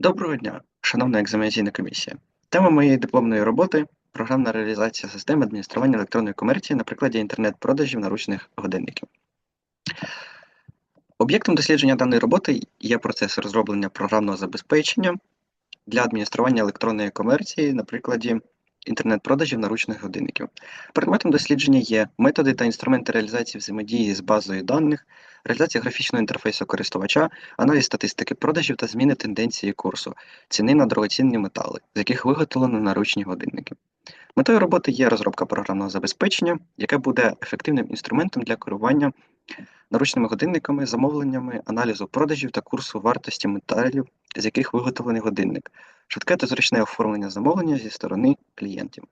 Доброго дня, шановна екзаменаційна комісія. Тема моєї дипломної роботи програмна реалізація системи адміністрування електронної комерції на прикладі інтернет-продажів наручних годинників. Об'єктом дослідження даної роботи є процес розроблення програмного забезпечення для адміністрування електронної комерції на прикладі інтернет-продажів наручних годинників. Предметом дослідження є методи та інструменти реалізації взаємодії з базою даних, реалізація графічного інтерфейсу користувача, аналіз статистики продажів та зміни тенденції курсу, ціни на дорогоцінні метали, з яких виготовлено наручні годинники. Метою роботи є розробка програмного забезпечення, яке буде ефективним інструментом для керування наручними годинниками, замовленнями, аналізу продажів та курсу вартості металів, з яких виготовлений годинник, швидке та зручне оформлення замовлення зі сторони клієнтів.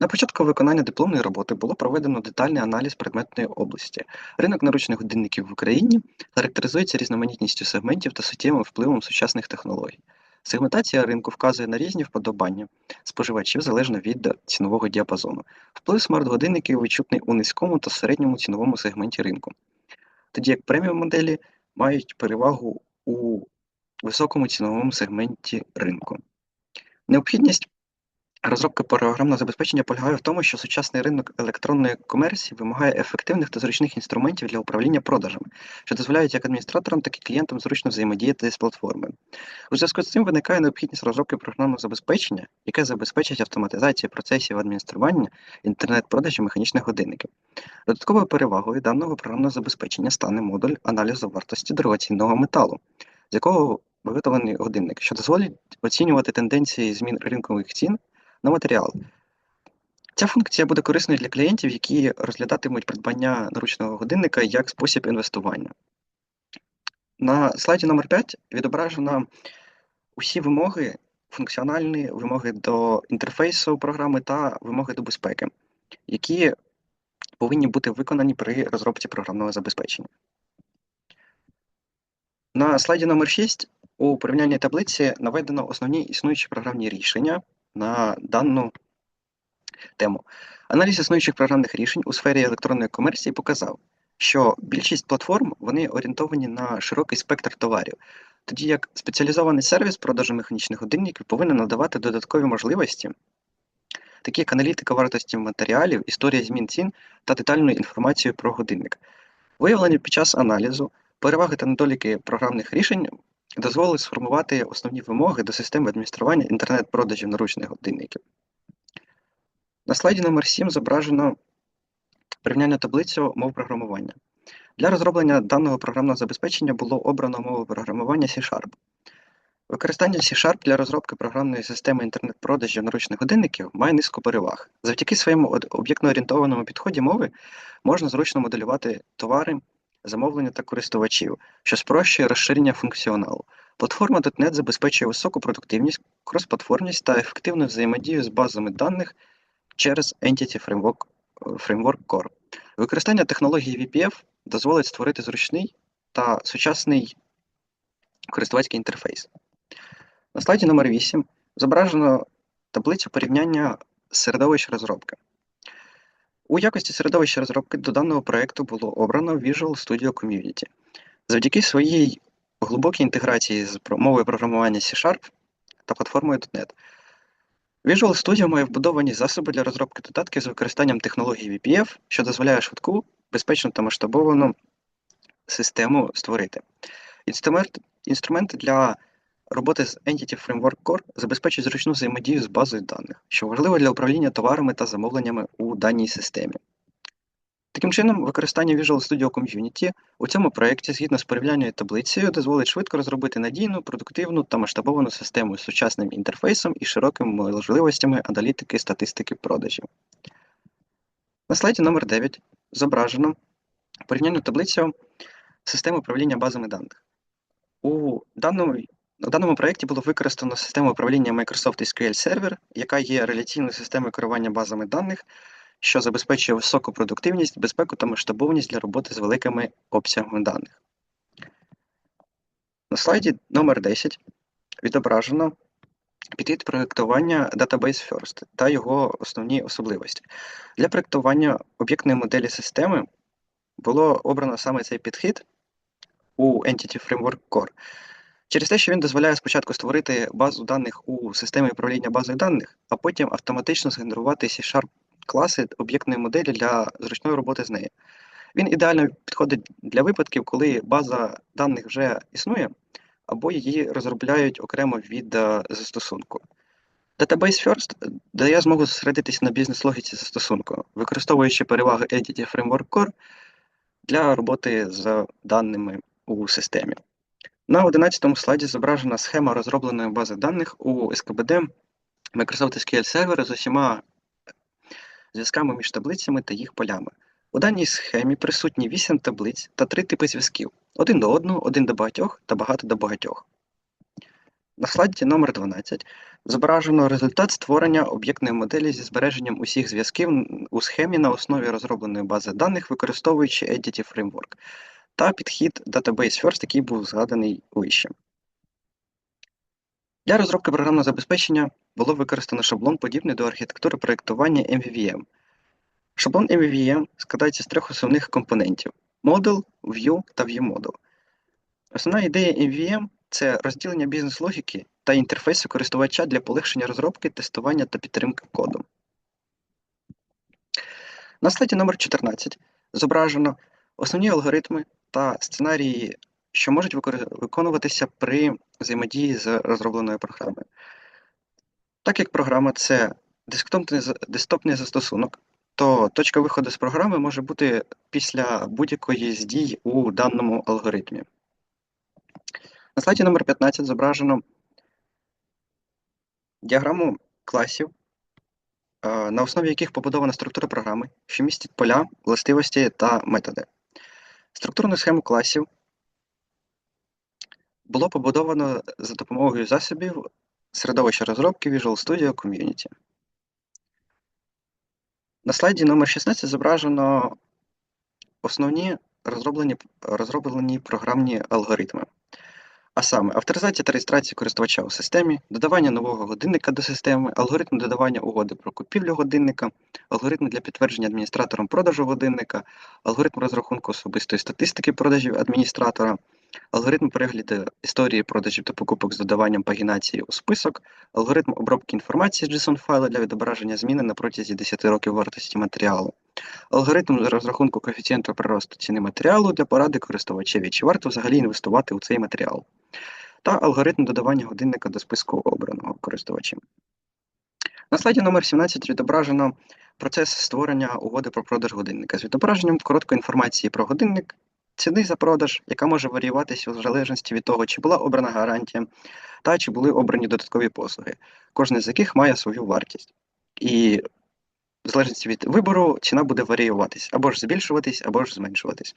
На початку виконання дипломної роботи було проведено детальний аналіз предметної області. Ринок наручних годинників в Україні характеризується різноманітністю сегментів та суттєвим впливом сучасних технологій. Сегментація ринку вказує на різні вподобання споживачів залежно від цінового діапазону. Вплив смарт-годинників відчутний у низькому та середньому ціновому сегменті ринку, тоді як преміум моделі мають перевагу у високому ціновому сегменті ринку. Необхідність розробки програмного забезпечення полягає в тому, що сучасний ринок електронної комерції вимагає ефективних та зручних інструментів для управління продажами, що дозволяють як адміністраторам, так і клієнтам зручно взаємодіяти з платформою. У зв'язку з цим виникає необхідність розробки програмного забезпечення, яке забезпечить автоматизацію процесів адміністрування інтернет-продажів механічних годинників. Додатковою перевагою даного програмного забезпечення стане модуль аналізу вартості дорогоцінного металу, з якого виготовлений годинник, що дозволить оцінювати тенденції змін ринкових цін на матеріал. Ця функція буде корисною для клієнтів, які розглядатимуть придбання наручного годинника як спосіб інвестування. На слайді номер 5 відображено усі вимоги, функціональні вимоги до інтерфейсу програми та вимоги до безпеки, які повинні бути виконані при розробці програмного забезпечення. На слайді номер 6 у порівняльній таблиці наведено основні існуючі програмні рішення на дану тему. Аналіз існуючих програмних рішень у сфері електронної комерції показав, що більшість платформ вони орієнтовані на широкий спектр товарів, тоді як спеціалізований сервіс продажу механічних годинників повинен надавати додаткові можливості, такі як аналітика вартості матеріалів, історія змін цін та детальну інформацію про годинник. Виявлені під час аналізу переваги та недоліки програмних рішень дозволить сформувати основні вимоги до системи адміністрування інтернет-продажів наручних годинників. На слайді номер 7 зображено порівняння таблицю мов програмування. Для розроблення даного програмного забезпечення було обрано мову програмування C-Sharp. Використання C-Sharp для розробки програмної системи інтернет-продажів наручних годинників має низку переваг. Завдяки своєму об'єктно-орієнтованому підході мови можна зручно моделювати товари, замовлення та користувачів, що спрощує розширення функціоналу. Платформа .NET забезпечує високу продуктивність, кросплатформність та ефективну взаємодію з базами даних через Entity Framework, Framework Core. Використання технології VPF дозволить створити зручний та сучасний користувацький інтерфейс. На слайді номер 8 зображено таблицю порівняння середовищ розробки. У якості середовища розробки до даного проєкту було обрано Visual Studio Community. Завдяки своїй глибокій інтеграції з мовою програмування C-Sharp та платформою .NET. Visual Studio має вбудовані засоби для розробки додатків з використанням технології VPF, що дозволяє швидку, безпечну та масштабовану систему створити. Інструмент, для роботи з Entity Framework Core забезпечують зручну взаємодію з базою даних, що важливо для управління товарами та замовленнями у даній системі. Таким чином, використання Visual Studio Community у цьому проєкті згідно з порівняльною таблицею дозволить швидко розробити надійну, продуктивну та масштабовану систему з сучасним інтерфейсом і широкими можливостями аналітики статистики продажів. На слайді номер 9 зображено порівняльну таблицю системи управління базами даних. У даному у даному проєкті було використано систему управління Microsoft SQL Server, яка є реляційною системою керування базами даних, що забезпечує високу продуктивність, безпеку та масштабованість для роботи з великими обсягами даних. На слайді номер 10 відображено підхід проєктування Database First та його основні особливості. Для проєктування об'єктної моделі системи було обрано саме цей підхід у Entity Framework Core. Через те, що він дозволяє спочатку створити базу даних у системі управління базою даних, а потім автоматично згенерувати C-Sharp класи об'єктної моделі для зручної роботи з нею. Він ідеально підходить для випадків, коли база даних вже існує, або її розробляють окремо від е, застосунку. Database First дає змогу зосередитись на бізнес-логіці застосунку, використовуючи переваги Entity Framework Core для роботи з даними у системі. На 11 слайді зображена схема розробленої бази даних у SKBD Microsoft SQL Server з усіма зв'язками між таблицями та їх полями. У даній схемі присутні 8 таблиць та 3 типи зв'язків: один до одного, один до багатьох та багато до багатьох. На слайді номер 12 зображено результат створення об'єктної моделі зі збереженням усіх зв'язків у схемі на основі розробленої бази даних, використовуючи Entity Framework та підхід Database First, який був згаданий вище. Для розробки програмного забезпечення було використано шаблон, подібний до архітектури проєктування MVVM. Шаблон MVVM складається з трьох основних компонентів: Model, View та ViewModel. Основна ідея MVM це розділення бізнес-логіки та інтерфейсу користувача для полегшення розробки, тестування та підтримки коду. На слайді номер 14 зображено основні алгоритми та сценарії, що можуть виконуватися при взаємодії з розробленою програмою. Так як програма це десктопний застосунок, то точка виходу з програми може бути після будь-якої з дій у даному алгоритмі. На слайді номер 15 зображено діаграму класів, на основі яких побудована структура програми, що містить поля, властивості та методи. Структурну схему класів було побудовано за допомогою засобів середовища розробки Visual Studio Community. На слайді номер 16 зображено основні розроблені розроблені програмні алгоритми. А саме авторизація та реєстрація користувача у системі, додавання нового годинника до системи, алгоритм додавання угоди про купівлю годинника, алгоритм для підтвердження адміністратором продажу годинника, алгоритм розрахунку особистої статистики продажів адміністратора, алгоритм перегляду історії продажів та покупок з додаванням пагінації у список, алгоритм обробки інформації з JSON файлу для відображення зміни на протязі 10 років вартості матеріалу, алгоритм розрахунку коефіцієнту приросту ціни матеріалу для поради користувачеві, чи варто взагалі інвестувати у цей матеріал, та алгоритм додавання годинника до списку обраного користувачем. На слайді номер 17 відображено процес створення угоди про продаж годинника. З відображенням короткої інформації про годинник, ціни за продаж, яка може варіюватися в залежності від того, чи була обрана гарантія, та чи були обрані додаткові послуги, кожна з яких має свою вартість. І в залежності від вибору ціна буде варіюватись або ж збільшуватись, або ж зменшуватись.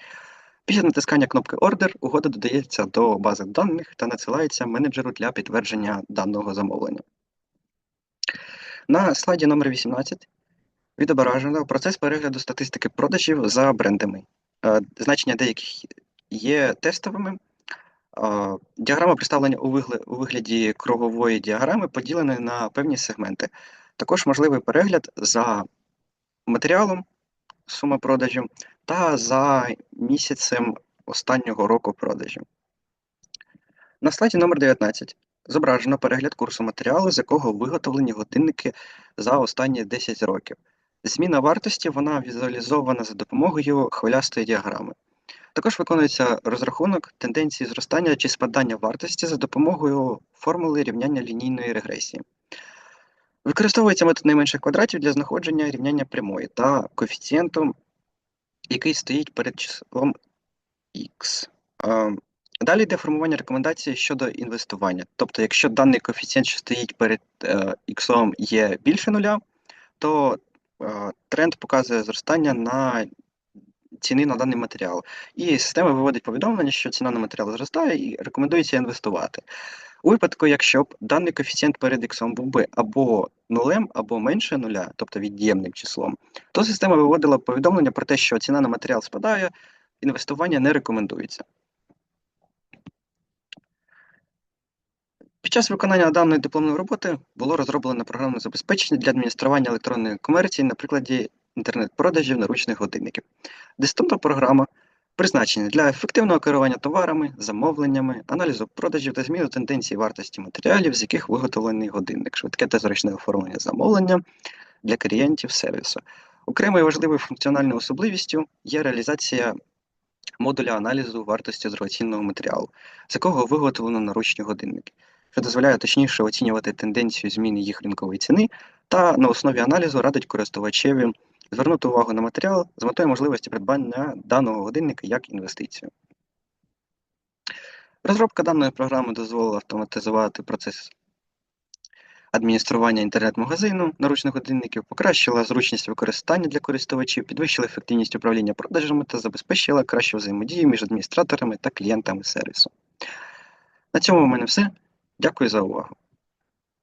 Після натискання кнопки Ордер угода додається до бази даних та надсилається менеджеру для підтвердження даного замовлення. На слайді номер 18 відображено процес перегляду статистики продажів за брендами. Е, значення деяких є тестовими. Е, діаграма представлення у вигляді кругової діаграми поділена на певні сегменти. Також можливий перегляд за матеріалом сума продажів та за місяцем останнього року продажів. На слайді номер 19 зображено перегляд курсу матеріалу, з якого виготовлені годинники за останні 10 років. Зміна вартості вона візуалізована за допомогою хвилястої діаграми. Також виконується розрахунок тенденції зростання чи спадання вартості за допомогою формули рівняння лінійної регресії. Використовується метод найменших квадратів для знаходження рівняння прямої та коефіцієнту, який стоїть перед числом x. Далі йде формування рекомендацій щодо інвестування. Тобто, якщо даний коефіцієнт, що стоїть перед е, є більше нуля, то тренд показує зростання на ціни на даний матеріал. І система виводить повідомлення, що ціна на матеріал зростає і рекомендується інвестувати. У випадку, якщо б даний коефіцієнт перед іксом був би або нулем, або менше нуля, тобто від'ємним числом, то система виводила повідомлення про те, що ціна на матеріал спадає, інвестування не рекомендується. Під час виконання даної дипломної роботи було розроблено програмне забезпечення для адміністрування електронної комерції на прикладі інтернет-продажів наручних годинників. Дистонна програма Призначені для ефективного керування товарами, замовленнями, аналізу продажів та зміну тенденцій вартості матеріалів, з яких виготовлений годинник, швидке та зручне оформлення замовлення для клієнтів сервісу. Окремою важливою функціональною особливістю є реалізація модуля аналізу вартості дорогоцінного матеріалу, з якого виготовлено наручні годинники, що дозволяє точніше оцінювати тенденцію зміни їх ринкової ціни та на основі аналізу радить користувачеві звернути увагу на матеріал з метою можливості придбання даного годинника як інвестицію. Розробка даної програми дозволила автоматизувати процес адміністрування інтернет-магазину наручних годинників, покращила зручність використання для користувачів, підвищила ефективність управління продажами та забезпечила кращу взаємодію між адміністраторами та клієнтами сервісу. На цьому в мене все. Дякую за увагу.